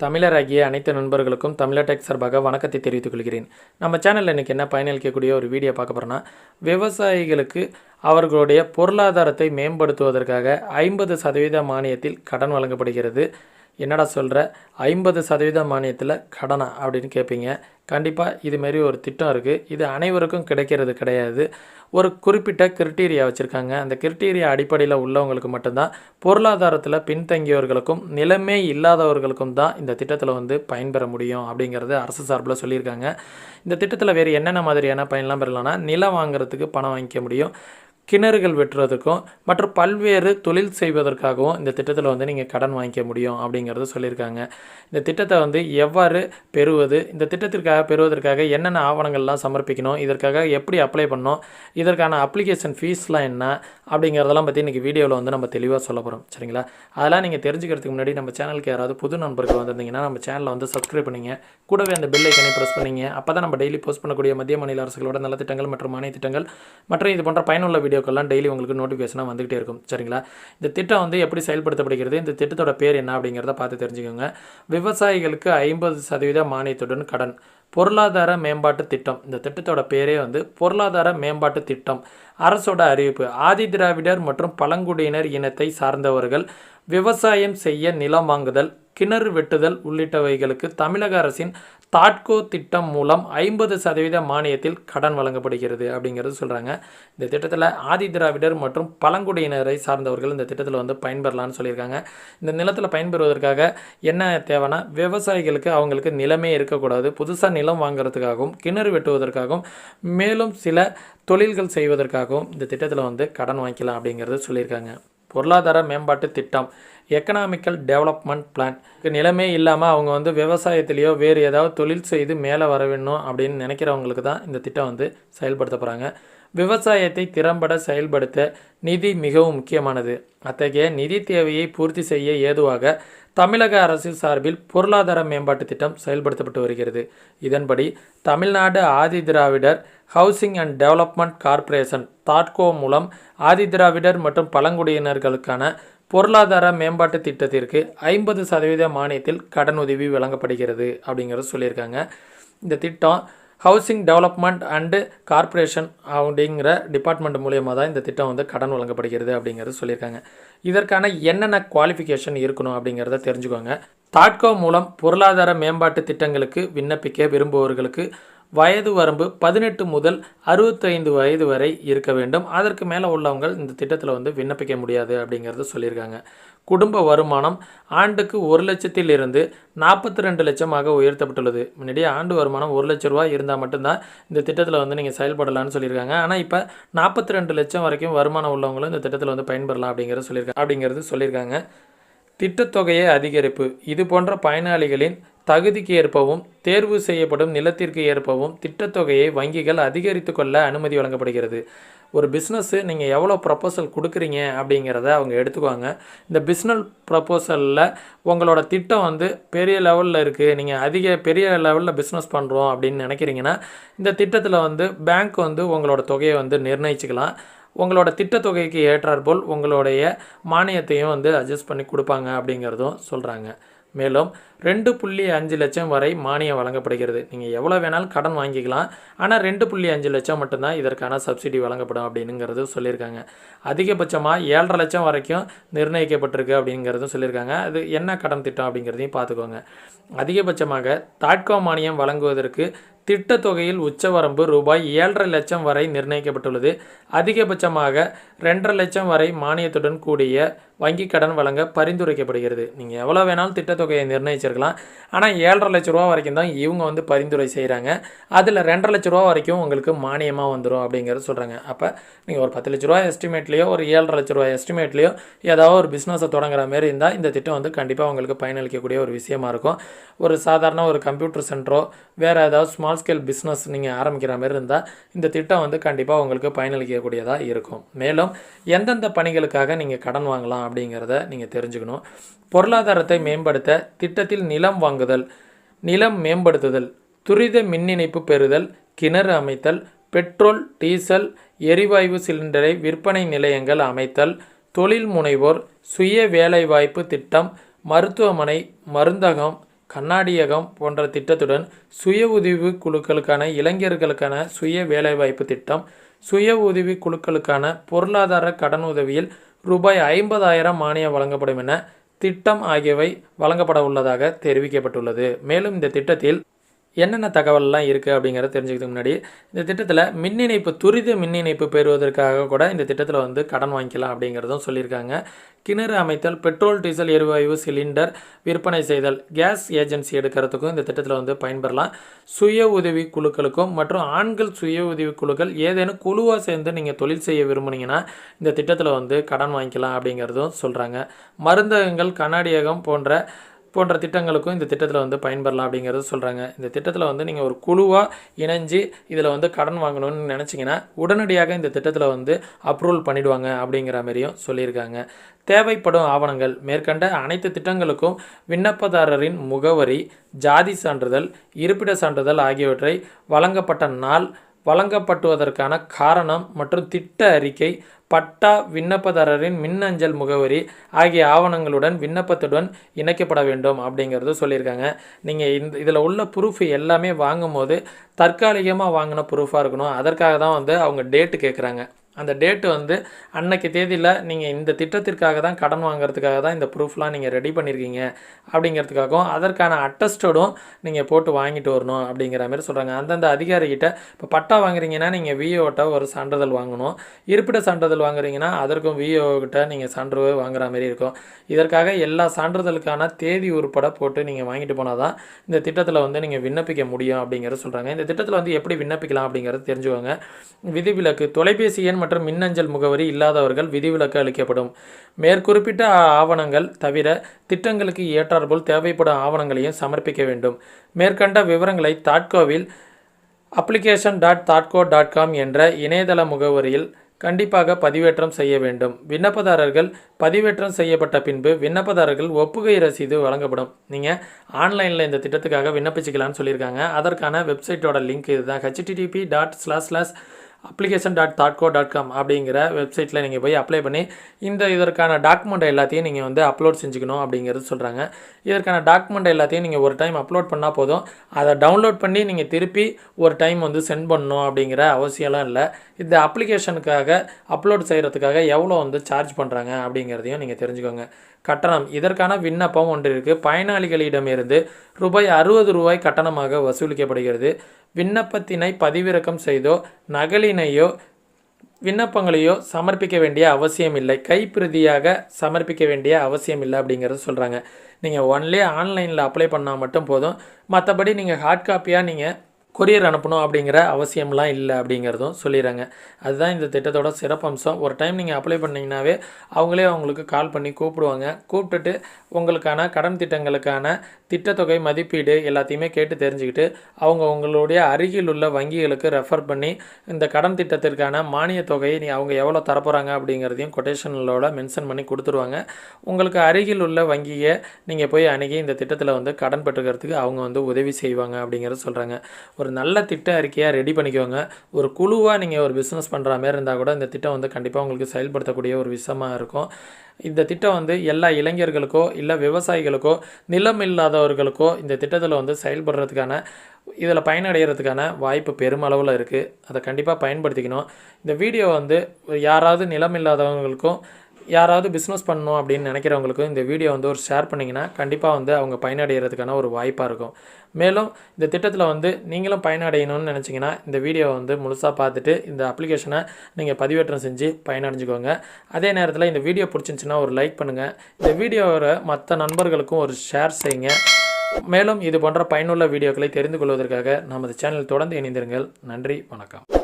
தமிழராகிய அனைத்து நண்பர்களுக்கும் தமிழடெக் சார்பாக வணக்கத்தை தெரிவித்துக் கொள்கிறேன். நம்ம சேனலில் இன்றைக்கி என்ன பயனளிக்கக்கூடிய ஒரு வீடியோ பார்க்க போகிறோன்னா விவசாயிகளுக்கு அவர்களுடைய பொருளாதாரத்தை மேம்படுத்துவதற்காக ஐம்பது சதவீத மானியத்தில் கடன் வழங்கப்படுகிறது. என்னடா சொல்கிற ஐம்பது சதவீத மானியத்தில் கடனா அப்படின்னு கேட்பீங்க கண்டிப்பாக இதுமாரி ஒரு திட்டம் இருக்குது இது அனைவருக்கும் கிடைக்கிறது கிடையாது. ஒரு குறிப்பிட்ட கிரிட்டீரியா வச்சுருக்காங்க. அந்த கிரிட்டீரியா அடிப்படையில் உள்ளவங்களுக்கு மட்டும்தான் பொருளாதாரத்தில் பின்தங்கியவர்களுக்கும் நிலைமை இல்லாதவர்களுக்கும் தான் இந்த திட்டத்தில் வந்து பயன்பெற முடியும் அப்படிங்கிறது அரசு சார்பில் சொல்லியிருக்காங்க. இந்த திட்டத்தில் வேறு என்னென்ன மாதிரியான பயன்லாம் பெறலாம்னா நிலம் வாங்குறதுக்கு பணம் வாங்கிக்க முடியும். கிணறுகள் வெட்டுறதுக்கும் மற்றும் பல்வேறு தொழில் செய்வதற்காகவும் இந்த திட்டத்தில் வந்து நீங்கள் கடன் வாங்கிக்க முடியும் அப்படிங்கிறத சொல்லியிருக்காங்க. இந்த திட்டத்தை வந்து எவ்வாறு பெறுவது இந்த திட்டத்திற்காக பெறுவதற்காக என்னென்ன ஆவணங்கள்லாம் சமர்ப்பிக்கணும் இதற்காக எப்படி அப்ளை பண்ணணும் இதற்கான அப்ளிகேஷன் ஃபீஸ்லாம் என்ன அப்படிங்கிறதெல்லாம் பற்றி இன்றைக்கி வீடியோவில் வந்து நம்ம தெளிவாக சொல்ல போகிறோம் சரிங்களா? அதெல்லாம் நீங்கள் தெரிஞ்சுக்கிறதுக்கு முன்னாடி நம்ம சேனலுக்கு யாராவது புது நண்பர்கள் வந்திருந்தீங்கன்னா நம்ம சேனலை வந்து சப்ஸ்கிரைப் பண்ணிங்க. கூடவே அந்த பெல் ஐக்கனை ப்ரெஸ் பண்ணிங்க. அப்போ தான் நம்ம டெய்லி போஸ்ட் பண்ணக்கூடிய மத்திய மாநில அரசுகளோட நலத்திட்டங்கள் மற்றும் மானிய திட்டங்கள் மற்றும் இது போன்ற பயனுள்ள வீடியோ வீடியோக்கெல்லாம் டெய்லி உங்களுக்கு நோட்டிஃபிகேஷனாக வந்துகிட்டே இருக்கும். சரிங்களா? இந்த திட்டம் வந்து எப்படி செயல்படுத்தப்படுகிறது? இந்த திட்டத்தோட பேர் என்ன அப்படிங்கிறத பார்த்து தெரிஞ்சுக்கோங்க. விவசாயிகளுக்கு ஐம்பது சதவீத மானியத்துடன் கடன். பொருளாதார மேம்பாட்டு திட்டம். இந்த திட்டத்தோட பேரே வந்து பொருளாதார மேம்பாட்டு திட்டம். அரசோட அறிவிப்பு. ஆதி திராவிடர் மற்றும் பழங்குடியினர் இனத்தை சார்ந்தவர்கள் விவசாயம் செய்ய நிலம் வாங்குதல் கிணறு வெட்டுதல் உள்ளிட்டவைகளுக்கு தமிழக அரசின் தாட்கோ திட்டம் மூலம் ஐம்பது சதவீத மானியத்தில் கடன் வழங்கப்படுகிறது அப்படிங்கிறது சொல்கிறாங்க இந்த திட்டத்தில் ஆதி திராவிடர் மற்றும் பழங்குடியினரை சார்ந்தவர்கள் இந்த திட்டத்தில் வந்து பயன்பெறலாம்னு சொல்லியிருக்காங்க. இந்த நிலத்தில் பயன்பெறுவதற்காக என்ன தேவைன்னா விவசாயிகளுக்கு அவங்களுக்கு நிலமே இருக்கக்கூடாது. புதுசாக நிலம் வாங்குறதுக்காகவும் கிணறு வெட்டுவதற்காகவும் மேலும் சில தொழில்கள் செய்வதற்காகவும் இந்த திட்டத்தில் வந்து கடன் வாங்கிக்கலாம் அப்படிங்கிறது சொல்லியிருக்காங்க. பொருளாதார மேம்பாட்டு திட்டம் எக்கனாமிக்கல் டெவலப்மெண்ட் பிளான் நிலமே இல்லாமல் அவங்க வந்து விவசாயத்திலேயோ வேறு ஏதாவது தொழில் செய்து மேலே வர வேணும் அப்படின்னு நினைக்கிறவங்களுக்கு தான் இந்த திட்டம் வந்து செயல்படுத்த போகிறாங்க விவசாயத்தை திறம்பட செயல்படுத்த நிதி மிகவும் முக்கியமானது. அத்தகைய நிதி தேவையை பூர்த்தி செய்ய ஏதுவாக தமிழக அரசு சார்பில் பொருளாதார மேம்பாட்டு திட்டம் செயல்படுத்தப்பட்டு வருகிறது. இதன்படி Tamil Nadu Adi Dravidar housing and development corporation Tahdco மூலம் ஆதி திராவிடர் மற்றும் பழங்குடியினர்களுக்கான பொருளாதார மேம்பாட்டு திட்டத்திற்கு ஐம்பது சதவீத மானியத்தில் கடன் உதவி வழங்கப்படுகிறது அப்படிங்கிறத சொல்லியிருக்காங்க. இந்த திட்டம் ஹவுசிங் டெவலப்மெண்ட் அண்டு கார்ப்பரேஷன் அப்படிங்கிற டிபார்ட்மெண்ட் மூலியமாக தான் இந்த திட்டம் வந்து கடன் வழங்கப்படுகிறது அப்படிங்கிறது சொல்லியிருக்காங்க. இதற்கான என்னென்ன குவாலிஃபிகேஷன் இருக்கணும் அப்படிங்கிறத தெரிஞ்சுக்கோங்க. தாட்கோ மூலம் பொருளாதார மேம்பாட்டு திட்டங்களுக்கு விண்ணப்பிக்க விரும்புபவர்களுக்கு வயது வரம்பு பதினெட்டு முதல் அறுபத்தைந்து வயது வரை இருக்க வேண்டும். அதற்கு மேலே உள்ளவங்க இந்த திட்டத்தில் வந்து விண்ணப்பிக்க முடியாது அப்படிங்கிறத சொல்லியிருக்காங்க. குடும்ப வருமானம் ஆண்டுக்கு ஒரு லட்சத்தில் இருந்து நாற்பத்தி ரெண்டு லட்சமாக உயர்த்தப்பட்டுள்ளது. முன்னாடி ஆண்டு வருமானம் ஒரு லட்ச ரூபா இருந்தால் மட்டும்தான் இந்த திட்டத்தில் வந்து நீங்கள் செயல்படலாம்னு சொல்லியிருக்காங்க. ஆனால் இப்போ நாற்பத்தி ரெண்டு லட்சம் வரைக்கும் வருமானம் உள்ளவங்களும் இந்த திட்டத்தில் வந்து பயன்பெறலாம் அப்படிங்கிறத சொல்லியிருக்காங்க அப்படிங்கிறது சொல்லியிருக்காங்க. திட்டத்தொகையை அதிகரிப்பு. இது போன்ற பயனாளிகளின் தகுதிக்கு ஏற்பவும் தேர்வு செய்யப்படும் நிலத்திற்கு ஏற்பவும் திட்டத்தொகையை வங்கிகள் அதிகரித்து கொள்ள அனுமதி வழங்கப்படுகிறது. ஒரு பிஸ்னஸ்ஸு நீங்கள் எவ்வளோ ப்ரப்போசல் கொடுக்குறீங்க அப்படிங்கிறத அவங்க எடுத்துக்குவாங்க. இந்த பிஸ்னஸ் ப்ரப்போசலில் உங்களோட திட்டம் வந்து பெரிய லெவலில் இருக்குது நீங்கள் அதிக பெரிய லெவலில் பிஸ்னஸ் பண்ணுறோம் அப்படின்னு நினைக்கிறீங்கன்னா இந்த திட்டத்தில் வந்து பேங்க் வந்து உங்களோட தொகையை வந்து நிர்ணயிச்சுக்கலாம். உங்களோட திட்டத்தொகைக்கு ஏற்றாற்போல் உங்களுடைய மானியத்தையும் வந்து அட்ஜஸ்ட் பண்ணி கொடுப்பாங்க அப்படிங்கிறதும் சொல்கிறாங்க மேலும் ரெண்டு புள்ளி அஞ்சு லட்சம் வரை மானியம் வழங்கப்படுகிறது. நீங்கள் எவ்வளோ வேணாலும் கடன் வாங்கிக்கலாம். ஆனால் ரெண்டு புள்ளி அஞ்சு லட்சம் மட்டும்தான் இதற்கான சப்சிடி வழங்கப்படும் அப்படிங்கிறது சொல்லியிருக்காங்க. அதிகபட்சமாக ஏழரை லட்சம் வரைக்கும் நிர்ணயிக்கப்பட்டிருக்கு அப்படிங்கிறதும் சொல்லியிருக்காங்க. அது என்ன கடன் திட்டம் அப்படிங்கிறதையும் பார்த்துக்கோங்க. அதிகபட்சமாக தாட்கோ மானியம் வழங்குவதற்கு திட்டத்தொகையில் உச்சவரம்பு ரூபாய் ஏழரை லட்சம் வரை நிர்ணயிக்கப்பட்டுள்ளது. அதிகபட்சமாக ரெண்டரை லட்சம் வரை மானியத்துடன் கூடிய வங்கி கடன் வழங்க பரிந்துரைக்கப்படுகிறது. நீங்கள் எவ்வளோ வேணாலும் திட்டத்தொகையை வச்சுருக்கலாம். ஆனால் ஏழரை லட்ச ரூபா வரைக்கும் தான் இவங்க வந்து பரிந்துரை செய்கிறாங்க அதில் ரெண்டரை லட்ச ரூபா வரைக்கும் உங்களுக்கு மானியமாக வந்துடும் அப்படிங்கிறத சொல்கிறாங்க அப்போ நீங்கள் ஒரு பத்து லட்ச ரூபா எஸ்டிமேட்லேயோ ஒரு ஏழரை லட்ச ரூபா எஸ்டிமேட்லேயோ ஏதாவது ஒரு பிஸ்னஸை தொடங்குற மாதிரி இருந்தால் இந்த திட்டம் வந்து கண்டிப்பாக உங்களுக்கு பயனளிக்கக்கூடிய ஒரு விஷயமா இருக்கும். ஒரு சாதாரண ஒரு கம்ப்யூட்டர் சென்டரோ வேறு ஏதாவது ஸ்மால் ஸ்கேல் பிஸ்னஸ் நீங்கள் ஆரம்பிக்கிற மாதிரி இருந்தால் இந்த திட்டம் வந்து கண்டிப்பாக உங்களுக்கு பயனளிக்கக்கூடியதாக இருக்கும். மேலும் எந்தெந்த பணிகளுக்காக நீங்கள் கடன் வாங்கலாம் அப்படிங்கிறத நீங்கள் தெரிஞ்சுக்கணும். பொருளாதாரத்தை மேம்படுத்த திட்டத்தில் நிலம் வாங்குதல் நிலம் மேம்படுத்துதல் துரித மின் இணைப்பு பெறுதல் கிணறு அமைத்தல் பெட்ரோல் டீசல் எரிவாயு சிலிண்டரை விற்பனை நிலையங்கள் அமைத்தல் தொழில் முனைவோர் சுய வேலைவாய்ப்பு திட்டம் மருத்துவமனை மருந்தகம் கண்ணாடியகம் போன்ற திட்டத்துடன் சுய உதவி குழுக்களுக்கான இளைஞர்களுக்கான சுய வேலைவாய்ப்பு திட்டம் சுய உதவி குழுக்களுக்கான பொருளாதார கடன் உதவியில் ரூபாய் ஐம்பதாயிரம் மானியம் வழங்கப்படும் என திட்டம் ஆகியவை வழங்கப்பட உள்ளதாக தெரிவிக்கப்பட்டுள்ளது. மேலும் இந்த திட்டத்தில் என்னென்ன தகவல்லாம் இருக்குது அப்படிங்கிறத தெரிஞ்சுக்கிறதுக்கு முன்னாடி இந்த திட்டத்தில் மின் இணைப்பு துரித மின் இணைப்பு பெறுவதற்காக கூட இந்த திட்டத்தில் வந்து கடன் வாங்கிக்கலாம் அப்படிங்கிறதும் சொல்லியிருக்காங்க. கிணறு அமைத்தல் பெட்ரோல் டீசல் எரிவாயு சிலிண்டர் விற்பனை செய்தல் கேஸ் ஏஜென்சி எடுக்கிறதுக்கும் இந்த திட்டத்தில் வந்து பயன்பெறலாம். சுய உதவி குழுக்களுக்கும் மற்றும் ஆண்கள் சுய உதவி குழுக்கள் ஏதேனும் குழுவாக சேர்ந்து நீங்கள் தொழில் செய்ய விரும்புனீங்கன்னா இந்த திட்டத்தில் வந்து கடன் வாங்கிக்கலாம் அப்படிங்கிறதும் சொல்கிறாங்க மருந்தகங்கள் கண்ணாடியகம் போன்ற போன்ற திட்டங்களுக்கும் இந்த திட்டத்தில் வந்து பயன்பெறலாம் அப்படிங்கிறது சொல்கிறாங்க இந்த திட்டத்தில் வந்து நீங்கள் ஒரு குழுவாக இணைஞ்சு இதில் வந்து கடன் வாங்கணும்னு நினச்சிங்கன்னா உடனடியாக இந்த திட்டத்தில் வந்து அப்ரூவல் பண்ணிடுவாங்க அப்படிங்கிற மாதிரியும் சொல்லியிருக்காங்க. தேவைப்படும் ஆவணங்கள் மேற்கண்ட அனைத்து திட்டங்களுக்கும் விண்ணப்பதாரரின் முகவரி ஜாதி சான்றிதழ் இருப்பிட சான்றிதழ் ஆகியவற்றை வழங்கப்பட்ட நாள் வழங்கப்பட்டுவதற்கான காரணம் மற்றும் திட்ட அறிக்கை பட்டா விண்ணப்பதாரரின் மின்னஞ்சல் முகவரி ஆகிய ஆவணங்களுடன் விண்ணப்பத்துடன் இணைக்கப்பட வேண்டும் அப்படிங்கிறது சொல்லியிருக்காங்க. நீங்கள் இந்த இதில் உள்ள ப்ரூஃப் எல்லாமே வாங்கும்போது தற்காலிகமாக வாங்கின ப்ரூஃபாக இருக்கணும். அதற்காக தான் வந்து அவங்க டேட்டு கேட்குறாங்க அந்த டேட்டு வந்து அன்னைக்கு தேதியில் நீங்கள் இந்த திட்டத்திற்காக தான் கடன் வாங்குறதுக்காக தான் இந்த ப்ரூஃப்லாம் நீங்கள் ரெடி பண்ணியிருக்கீங்க அப்படிங்கிறதுக்காகவும் அதற்கான அட்டஸ்டடும் நீங்கள் போட்டு வாங்கிட்டு வரணும் அப்படிங்கிற மாதிரி சொல்கிறாங்க அந்தந்த அதிகாரிகிட்ட இப்போ பட்டா வாங்குறீங்கன்னா நீங்கள் விஓட்ட ஒரு சான்றிதழ் வாங்கணும். இருப்பிட சான்றிதழ் வாங்குறீங்கன்னா அதற்கும் விஓ கிட்ட நீங்கள் சான்று வாங்குற மாதிரி இருக்கும். இதற்காக எல்லா சான்றிதழுக்கான தேதி உருப்பட போட்டு நீங்கள் வாங்கிட்டு போனால் தான் இந்த திட்டத்தில் வந்து நீங்கள் விண்ணப்பிக்க முடியும் அப்படிங்கிறத சொல்கிறாங்க இந்த திட்டத்தில் வந்து எப்படி விண்ணப்பிக்கலாம் அப்படிங்கிறது தெரிஞ்சுக்கோங்க. விதிவிலக்கு தொலைபேசி எண் மற்றும் மின்னஞ்சல் முகவரி இல்லாதவர்கள் விதிவிலக்கு அளிக்கப்படும். மேற்குறிப்பிட்ட ஆவணங்கள் தவிர திட்டங்களுக்கு ஏற்றாற்போல் தேவைப்படும் ஆவணங்களையும் சமர்ப்பிக்க வேண்டும். மேற்கண்ட விவரங்களை தாட்கோவில் application dot Tahdco dot com என்ற இணையதள முகவரியில் கண்டிப்பாக பதிவேற்றம் செய்ய வேண்டும். விண்ணப்பதாரர்கள் பதிவேற்றம் செய்யப்பட்ட பின்பு விண்ணப்பதாரர்கள் ஒப்புகை ரசீது வழங்கப்படும். நீங்கள் ஆன்லைனில் இந்த திட்டத்துக்காக விண்ணப்பிச்சிக்கலான்னு சொல்லியிருக்காங்க. அதற்கான வெப்சைட்டோட லிங்க் இதுதான். HTTP dot slash slash application dot Tahdco dot com அப்படிங்கிற வெப்சைட்டில் நீங்கள் போய் அப்ளை பண்ணி இந்த இதற்கான டாக்குமெண்ட் எல்லாத்தையும் நீங்கள் வந்து அப்லோட் செஞ்சுக்கணும் அப்படிங்கிறது சொல்கிறாங்க இதற்கான டாக்குமெண்ட் எல்லாத்தையும் நீங்கள் ஒரு டைம் அப்லோட் பண்ணால் போதும். அதை டவுன்லோட் பண்ணி நீங்கள் திருப்பி ஒரு டைம் வந்து சென்ட் பண்ணணும் அப்படிங்கிற அவசியம்லாம் இல்லை. இந்த அப்ளிகேஷனுக்காக அப்லோட் செய்கிறதுக்காக எவ்வளோ வந்து சார்ஜ் பண்ணுறாங்க அப்படிங்கிறதையும் நீங்கள் தெரிஞ்சுக்கோங்க. கட்டணம் இதற்கான விண்ணப்பம் ஒன்று இருக்குது பயனாளிகளிடமிருந்து ரூபாய் அறுபது ரூபாய் கட்டணமாக வசூலிக்கப்படுகிறது. விண்ணப்பத்தினை பதிவிறக்கம் செய்தோ நகலினையோ விண்ணப்பங்களையோ சமர்ப்பிக்க வேண்டிய அவசியம் இல்லை. கைப்பிரதியாக சமர்ப்பிக்க வேண்டிய அவசியம் இல்லை அப்படிங்கிறத சொல்கிறாங்க நீங்கள் ஒன்லி ஆன்லைனில் அப்ளை பண்ணால் மட்டும் போதும். மற்றபடி நீங்கள் ஹார்ட் காப்பியாக நீங்கள் கொரியர் அனுப்பணும் அப்படிங்கிற அவசியம்லாம் இல்லை அப்படிங்கிறதும் சொல்லிடுறாங்க. அதுதான் இந்த திட்டத்தோட சிறப்பம்சம். ஒரு டைம் நீங்கள் அப்ளை பண்ணிங்கனாவே அவங்களே அவங்களுக்கு கால் பண்ணி கூப்பிடுவாங்க. கூப்பிட்டுட்டு உங்களுக்கான கடன் திட்டங்களுக்கான திட்டத்தொகை மதிப்பீடு எல்லாத்தையுமே கேட்டு தெரிஞ்சுக்கிட்டு அவங்க உங்களுடைய அருகில் உள்ள வங்கிகளுக்கு ரெஃபர் பண்ணி இந்த கடன் திட்டத்திற்கான மானிய தொகையை நீ அவங்க எவ்வளோ தரப்போகிறாங்க அப்படிங்கிறதையும் கொட்டேஷன்களோட மென்ஷன் பண்ணி கொடுத்துருவாங்க. உங்களுக்கு அருகில் உள்ள வங்கியை நீங்கள் போய் அணுகி இந்த திட்டத்தில் வந்து கடன் பெற்றுக்கிறதுக்கு அவங்க வந்து உதவி செய்வாங்க அப்படிங்கிறத சொல்கிறாங்க ஒரு நல்ல திட்ட அறிக்கையாக ரெடி பண்ணிக்கோங்க. ஒரு குழுவாக நீங்கள் ஒரு பிஸ்னஸ் பண்ணுற மாதிரி இருந்தால் கூட இந்த திட்டம் வந்து கண்டிப்பாக உங்களுக்கு செயல்படுத்தக்கூடிய ஒரு விஷயமாக இருக்கும். இந்த திட்டம் வந்து எல்லா இளைஞர்களுக்கோ இல்லை விவசாயிகளுக்கோ நிலம் இல்லாதவர்களுக்கோ இந்த திட்டத்தில் வந்து செயல்படுறதுக்கான இதில் பயனடைகிறதுக்கான வாய்ப்பு பெருமளவில் இருக்குது அதை கண்டிப்பாக பயன்படுத்திக்கணும். இந்த வீடியோ வந்து யாராவது நிலம் இல்லாதவங்களுக்கும் யாராவது பிஸ்னஸ் பண்ணணும் அப்படின்னு நினைக்கிறவங்களுக்கும் இந்த வீடியோ வந்து ஒரு ஷேர் பண்ணிங்கன்னா கண்டிப்பாக வந்து அவங்க பயனடைகிறதுக்கான ஒரு வாய்ப்பாக இருக்கும். மேலும் இந்த திட்டத்தில் வந்து நீங்களும் பயனடையணும்னு நினச்சிங்கன்னா இந்த வீடியோவை வந்து முழுசாக பார்த்துட்டு இந்த அப்ளிகேஷனை நீங்கள் பதிவேற்றம் செஞ்சு பயனடைஞ்சுக்கோங்க. அதே நேரத்தில் இந்த வீடியோ பிடிச்சிருந்துச்சின்னா ஒரு லைக் பண்ணுங்கள் இந்த வீடியோவை மற்ற நண்பர்களுக்கும் ஒரு ஷேர் செய்யுங்க. மேலும் இது போன்ற பயனுள்ள வீடியோக்களை தெரிந்து கொள்வதற்காக நமது சேனல் தொடர்ந்து இணைந்திருங்கள். நன்றி வணக்கம்.